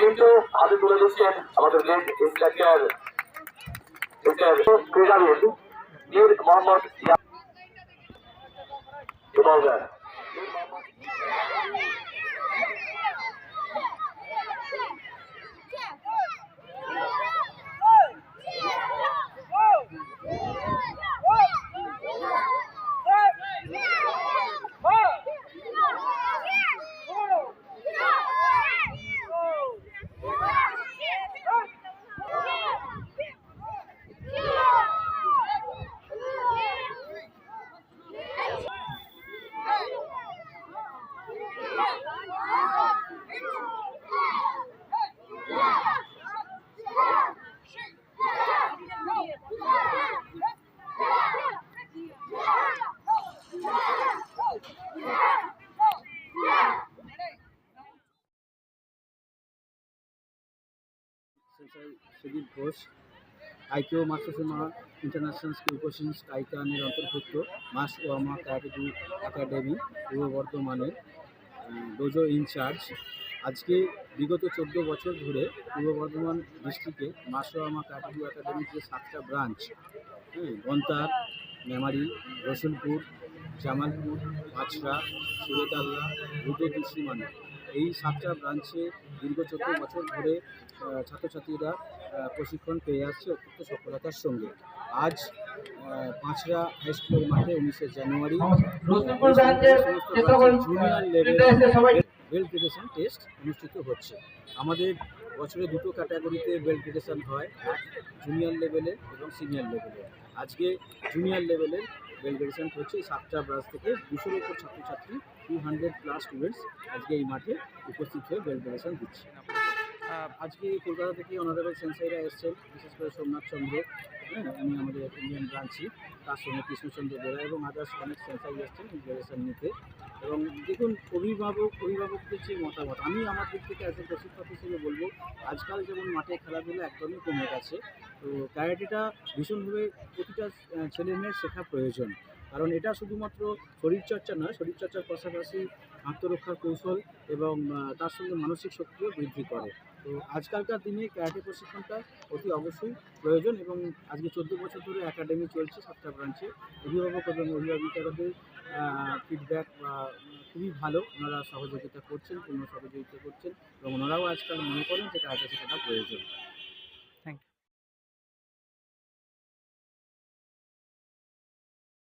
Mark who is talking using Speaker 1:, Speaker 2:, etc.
Speaker 1: কিন্তু হাতে তুলে দিচ্ছেন আমাদের লেড ইন্সট্রাক্টর ক্রীড়াবিদ মীর মোহাম্মদ ইয়া- এবং
Speaker 2: সেন্সার সুদীপ ঘোষ আইকিও মাতসুমা ইন্টারন্যাশনাল স্কুল কোচিং স্কাইকানের অন্তর্ভুক্ত, মাস ওয়ামা ক্যাটাগরি একাডেমি, পূর্ব বর্ধমানের ডোজো ইনচার্জ। আজকে বিগত চোদ্দ বছর ধরে পূর্ব বর্ধমান ডিস্ট্রিক্টে মাসোয়ামা ক্যাটাগরি একাডেমির যে সাতটা ব্রাঞ্চ হ্যাঁ বন্তার, মেমারি, রসুলপুর, জামালপুর পাঁচড়া সুরেতাল্লা দুটো দুশিমানি এই সাতটা ব্রাঞ্চে দীর্ঘ চোদ্দ বছর ধরে ছাত্রছাত্রীরা প্রশিক্ষণ পেয়ে আসছে অত্যন্ত সফলতার সঙ্গে। আজ পাঁচরা পাঁচড়া হাই স্কুলের মাঠে উনিশে
Speaker 3: January junior
Speaker 2: level gradation test অনুষ্ঠিত হচ্ছে। আমাদের বছরে দুটো ক্যাটাগরিতে বেল্ট গ্রেডেশন হয় জুনিয়র লেভেলে এবং সিনিয়র লেভেলে আজকে জুনিয়র লেভেলের গ্রেডেশন হচ্ছে সাতটা ব্রাঞ্চ থেকে দুশোর উপর ছাত্রছাত্রী টু হান্ড্রেড প্লাস স্টুডেন্টস আজকে এই মাঠে উপস্থিত হয়ে গ্রেডেশন দিচ্ছে। আজকে কলকাতা থেকে অনারেবল সেন্সাইরা এসছেন, বিশেষ করে সোমনাথ চন্দ্র হ্যাঁ উনি আমাদের ইন্ডিয়ান ব্রাঞ্চি তার সঙ্গে কৃষ্ণচন্দ্র বেরা এবং আদার্স অনেক সেন্সাই এসছেন গ্রেডেশন নিতে। এবং দেখুন, অভিভাবক, অভিভাবকদের যে মতামত, আমি আমার দিক থেকে অ্যাজ এ প্রশিক্ষক হিসেবে বলব, আজকাল যেমন মাঠে খেলাধুলা একদমই কমে গেছে, তো ক্যারাটেটা ভীষণভাবে প্রতিটা ছেলে মেয়ের শেখা প্রয়োজন। কারণ এটা শুধুমাত্র শরীরচর্চা নয়, শরীরচর্চার পাশাপাশি আত্মরক্ষার কৌশল এবং তার সঙ্গে মানসিক শক্তিও বৃদ্ধি করে। তো আজকালকার দিনে ক্যারাটে প্রশিক্ষণটা অতি অবশ্যই প্রয়োজন এবং আজকে চোদ্দ বছর ধরে একাডেমি চলছে সাতটা ব্রাঞ্চে। অভিভাবক এবং অভিভাবিকাদের ফিডব্যাক খুবই ভালো। ওনারা সহযোগিতা করছেন, পূর্ণ সহযোগিতা করছেন এবং ওনারাও আজকাল মনে করেন যে ক্যারাটে শেখাটা প্রয়োজন।